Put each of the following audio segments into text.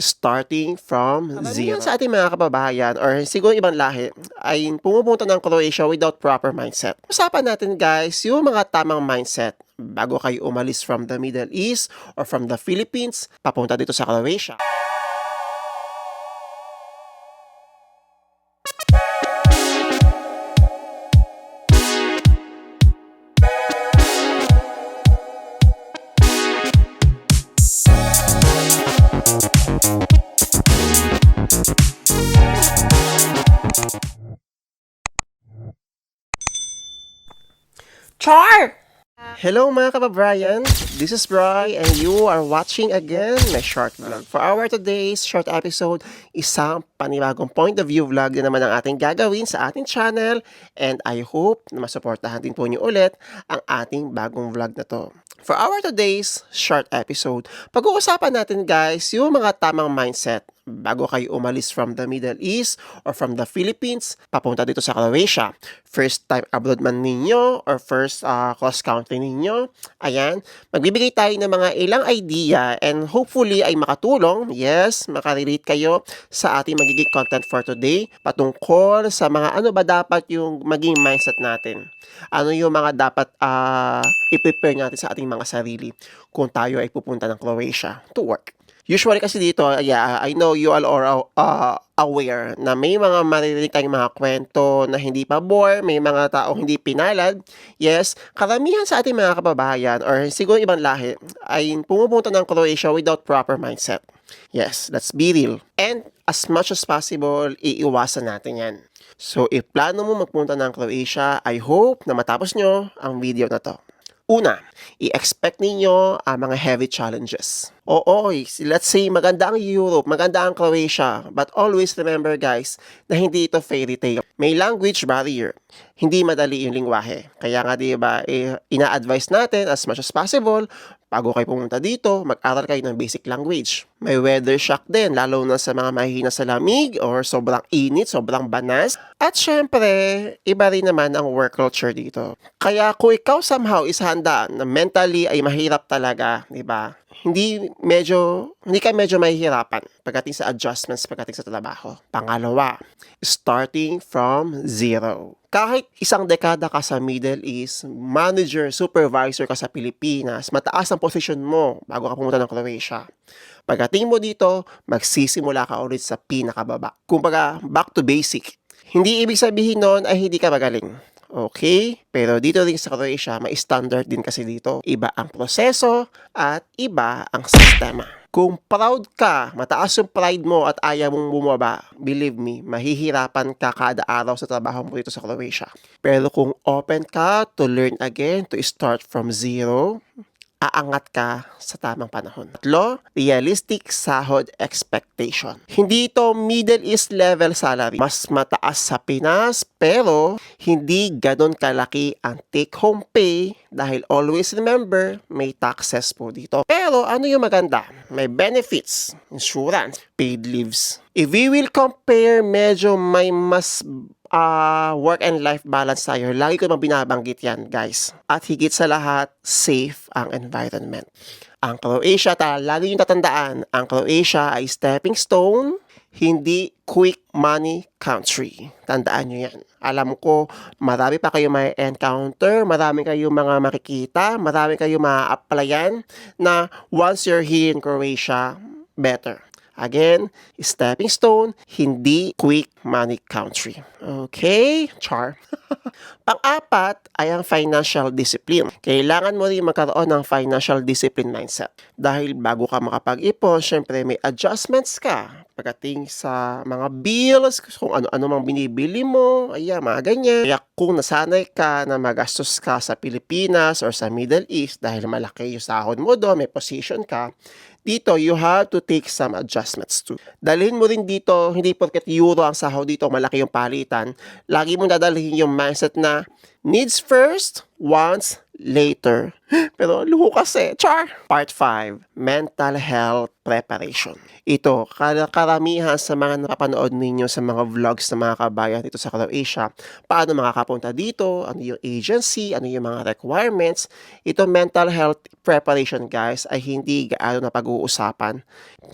starting from zero. sa ating mga kababayan or siguro ibang lahi ay pumupunta ng Croatia without proper mindset. Usapan natin guys yung mga tamang mindset bago kayo umalis from the Middle East or from the Philippines papunta dito sa Croatia. Hello mga kababayan, this is Bry and you are watching again my short vlog. For our today's short episode, isang panibagong point of view vlog na naman ang ating gagawin sa ating channel and I hope na masuportahan din po niyo ulit ang ating bagong vlog na to. For our today's short episode, pag-uusapan natin guys yung mga tamang mindset bago kayo umalis from the Middle East or from the Philippines papunta dito sa Croatia. First time abroad man ninyo or first uh, cross country ninyo. Ayan, magbibigay tayo ng mga ilang idea and hopefully ay makatulong. Yes, makarelate kayo sa ating magiging content for today patungkol sa mga ano ba dapat yung maging mindset natin. Ano yung mga dapat uh, i-prepare natin sa ating mga sarili kung tayo ay pupunta ng Croatia to work. Usually kasi dito, yeah, I know you all are uh, aware na may mga maririnig tayong mga kwento na hindi pa bore, may mga tao hindi pinalad. Yes, karamihan sa ating mga kababayan or siguro ibang lahi ay pumupunta ng Croatia without proper mindset. Yes, let's be real. And as much as possible, iiwasan natin yan. So, if plano mo magpunta ng Croatia, I hope na matapos nyo ang video na to. Una, i-expect ninyo ang mga heavy challenges. Oo, let's say maganda ang Europe, maganda ang Croatia, but always remember guys na hindi ito fairy tale. May language barrier. Hindi madali yung lingwahe. Kaya nga 'di ba, eh, ina-advise natin as much as possible bago kayo pumunta dito, mag-aral kayo ng basic language. May weather shock din, lalo na sa mga mahihina sa lamig or sobrang init, sobrang banas. At syempre, iba rin naman ang work culture dito. Kaya kung ikaw somehow ishanda na mentally ay mahirap talaga, di ba? Hindi medyo, hindi ka medyo mahihirapan pagdating sa adjustments pagdating sa trabaho. Pangalawa, starting from zero kahit isang dekada ka sa Middle East, manager, supervisor ka sa Pilipinas, mataas ang posisyon mo bago ka pumunta ng Croatia. Pagdating mo dito, magsisimula ka ulit sa pinakababa. Kumbaga, back to basic. Hindi ibig sabihin nun ay hindi ka magaling. Okay? Pero dito rin sa Croatia, may standard din kasi dito. Iba ang proseso at iba ang sistema. Kung proud ka, mataas yung pride mo at ayaw mong bumaba, believe me, mahihirapan ka kada araw sa trabaho mo dito sa Croatia. Pero kung open ka to learn again, to start from zero, aangat ka sa tamang panahon. Tatlo, realistic sahod expectation. Hindi ito Middle East level salary. Mas mataas sa Pinas, pero hindi ganon kalaki ang take-home pay dahil always remember, may taxes po dito. Pero ano yung maganda? May benefits, insurance, paid leaves. If we will compare, medyo may mas uh, work and life balance tayo. Lagi ko naman binabanggit yan, guys. At higit sa lahat, safe ang environment. Ang Croatia, ta, lagi yung tatandaan, ang Croatia ay stepping stone, hindi quick money country. Tandaan nyo yan. Alam ko, marami pa kayo may encounter, marami kayo mga makikita, marami kayo ma-applyan na once you're here in Croatia, better. Again, stepping stone, hindi quick money country. Okay, char. Pang-apat ay ang financial discipline. Kailangan mo rin magkaroon ng financial discipline mindset. Dahil bago ka makapag-ipon, syempre may adjustments ka pagdating sa mga bills, kung ano-ano mang binibili mo, ayan, mga ganyan. Kaya kung nasanay ka na magastos ka sa Pilipinas or sa Middle East dahil malaki yung sahod mo doon, may position ka, dito, you have to take some adjustments too. Dalhin mo rin dito, hindi porket euro ang sahod dito, malaki yung palitan. Lagi mo dadalhin yung mindset na Needs first, wants later. Pero luho kasi. Char! Part 5, Mental Health Preparation. Ito, kar- karamihan sa mga napapanood ninyo sa mga vlogs ng mga kabayan dito sa Croatia, paano makakapunta dito, ano yung agency, ano yung mga requirements. Ito mental health preparation guys ay hindi gaano na pag-uusapan.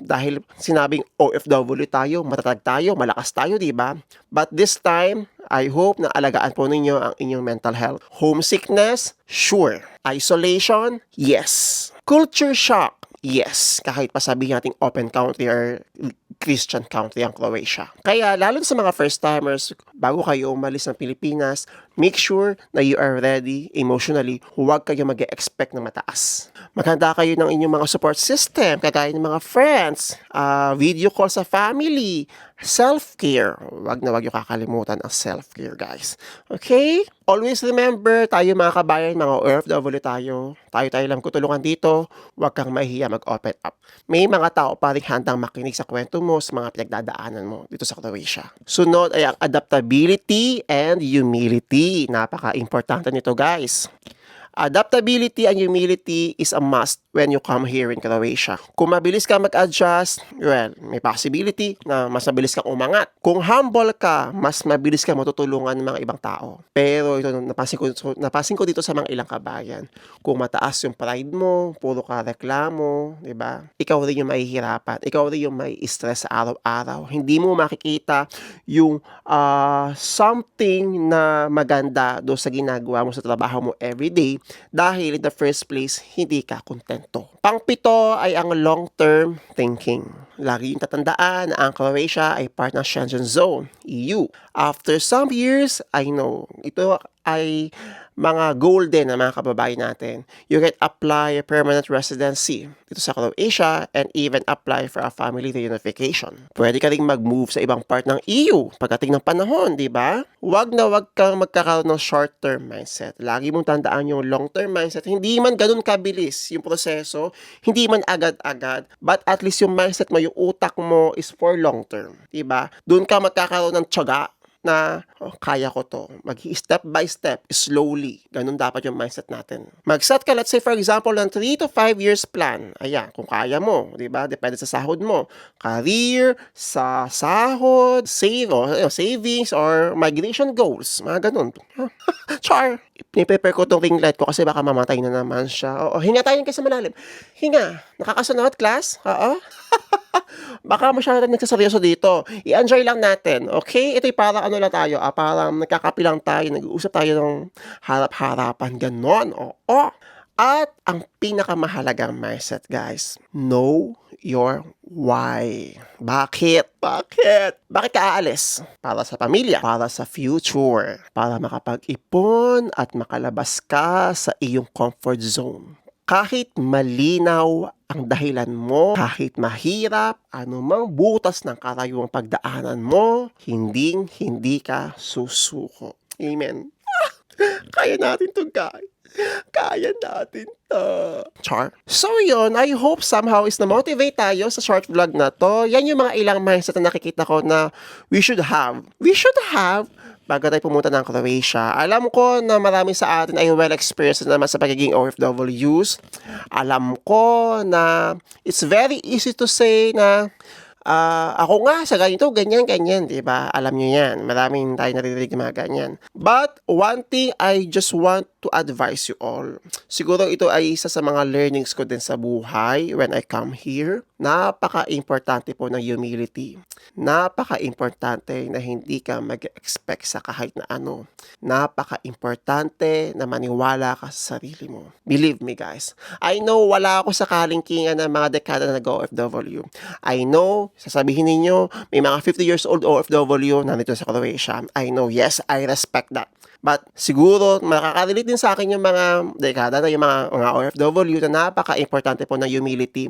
Dahil sinabing OFW tayo, matatag tayo, malakas tayo, di ba? But this time, I hope na alagaan po ninyo ang inyong mental health. Homesickness? Sure. Isolation? Yes. Culture shock? Yes, kahit pa sabihin natin open country or Christian country ang Croatia. Kaya lalo sa mga first timers, bago kayo umalis ng Pilipinas, make sure na you are ready emotionally. Huwag kayo mag expect na mataas. Maghanda kayo ng inyong mga support system, kagaya ng mga friends, ah, video call sa family, self-care. Huwag na huwag yung kakalimutan ang self-care, guys. Okay? Always remember, tayo mga kabayan, mga OFW tayo, tayo-tayo lang kutulungan dito, huwag kang mahihiya mag-open up. May mga tao pa rin handang makinig sa kwento mo, sa mga pinagdadaanan mo dito sa Croatia. Sunod ay ang adaptability and humility. Napaka-importante nito, guys. Adaptability and humility is a must when you come here in Croatia. Kung mabilis ka mag-adjust, well, may possibility na mas mabilis kang umangat. Kung humble ka, mas mabilis ka matutulungan ng mga ibang tao. Pero ito, napansin ko, napansin ko dito sa mga ilang kabayan, kung mataas yung pride mo, puro ka reklamo, di ba? Ikaw rin yung mahihirapan. Ikaw rin yung may stress araw-araw. Hindi mo makikita yung ah, something na maganda do sa ginagawa mo sa trabaho mo everyday dahil in the first place, hindi ka kontento. Pangpito ay ang long-term thinking. Lagi yung tatandaan na ang Croatia ay part ng Schengen Zone, EU. After some years, I know, ito ay mga golden na mga kababayan natin. You can apply a permanent residency dito sa Croatia and even apply for a family reunification. Pwede ka rin mag-move sa ibang part ng EU pagdating ng panahon, di ba? Huwag na huwag kang magkakaroon ng short-term mindset. Lagi mong tandaan yung long-term mindset. Hindi man ganun kabilis yung proseso, hindi man agad-agad, but at least yung mindset mo, yung utak mo is for long-term. Di ba? Doon ka magkakaroon ng tiyaga na oh, kaya ko to. mag step by step, slowly. Ganun dapat yung mindset natin. Mag-set ka, let's say for example, ng 3 to 5 years plan. Ayan, kung kaya mo, di ba? Depende sa sahod mo. Career, sa sahod, save, or, you know, savings, or migration goals. Mga ganun. Char! Piniprepare ko tong ring light ko kasi baka mamatay na naman siya. Oo, hinga tayo kasi malalim. Hinga. Nakakasunod, class? Oo. Baka masyado nagsaseryoso dito. I-enjoy lang natin, okay? Ito'y parang ano lang tayo, ah, parang nagkakapi lang tayo, nag-uusap tayo ng harap-harapan, ganon, oo. At ang pinakamahalagang mindset, guys, know your why. Bakit? Bakit? Bakit ka aalis? Para sa pamilya, para sa future, para makapag-ipon at makalabas ka sa iyong comfort zone kahit malinaw ang dahilan mo, kahit mahirap, anumang butas ng karayuang pagdaanan mo, hinding hindi ka susuko. Amen. Kaya natin to guys. Kaya natin to. Char. So yun, I hope somehow is na-motivate tayo sa short vlog na to. Yan yung mga ilang mindset na nakikita ko na we should have. We should have bago tayo pumunta ng Croatia. Alam ko na marami sa atin ay well experienced naman sa pagiging OFWs. Alam ko na it's very easy to say na ah, ako nga sa ganito, ganyan, ganyan, di ba? Alam nyo yan. Maraming tayo naririnig mga ganyan. But, one thing I just want to advise you all. Siguro ito ay isa sa mga learnings ko din sa buhay when I come here. Napaka-importante po ng humility. Napaka-importante na hindi ka mag-expect sa kahit na ano. Napaka-importante na maniwala ka sa sarili mo. Believe me guys. I know wala ako sa kalingkingan ng mga dekada na nag-OFW. I know, sasabihin ninyo, may mga 50 years old OFW na nandito sa Croatia. I know, yes, I respect that. But siguro makaka-relate din sa akin yung mga dekada na yung mga, mga OFW na napaka-importante po ng humility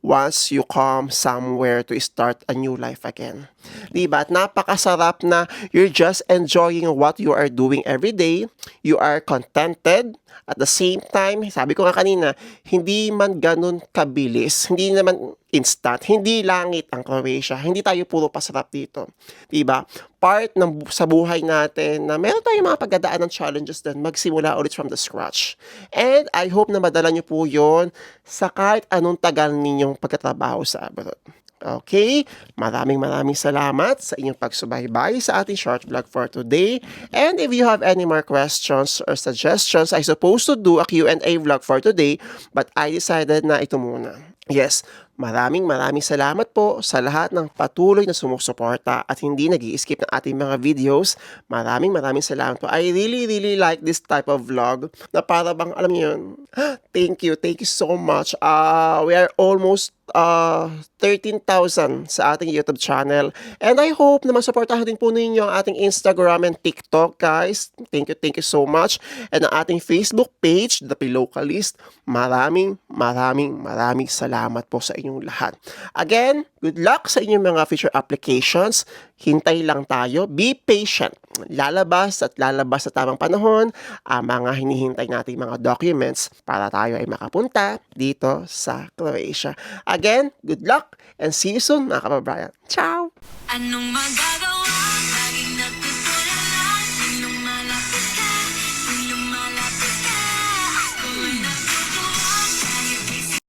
once you come somewhere to start a new life again. Diba? At napakasarap na you're just enjoying what you are doing every day. You are contented. At the same time, sabi ko nga kanina, hindi man ganun kabilis. Hindi naman instant. Hindi langit ang Croatia. Hindi tayo puro pasarap dito. 'Di ba? Part ng sa buhay natin na meron tayong mga pagdadaan ng challenges din magsimula ulit from the scratch. And I hope na madala niyo po 'yon sa kahit anong tagal ninyong pagtatrabaho sa abroad. Okay, maraming maraming salamat sa inyong pagsubaybay sa ating short vlog for today. And if you have any more questions or suggestions, I supposed to do a Q&A vlog for today, but I decided na ito muna. Yes, maraming maraming salamat po sa lahat ng patuloy na sumusuporta at hindi nag skip ng ating mga videos. Maraming maraming salamat po. I really really like this type of vlog na para bang alam niyo yun. Thank you, thank you so much. Uh, we are almost uh, 13,000 sa ating YouTube channel. And I hope na masuportahan din po ninyo ang ating Instagram and TikTok, guys. Thank you, thank you so much. And ang ating Facebook page, The Pilocalist. Maraming, maraming, maraming salamat po sa inyong lahat. Again, good luck sa inyong mga future applications. Hintay lang tayo. Be patient. Lalabas at lalabas sa tamang panahon ang mga hinihintay nating mga documents para tayo ay makapunta dito sa Croatia. Again, good luck and see you soon mga kababayan. Ciao! Anong magagawa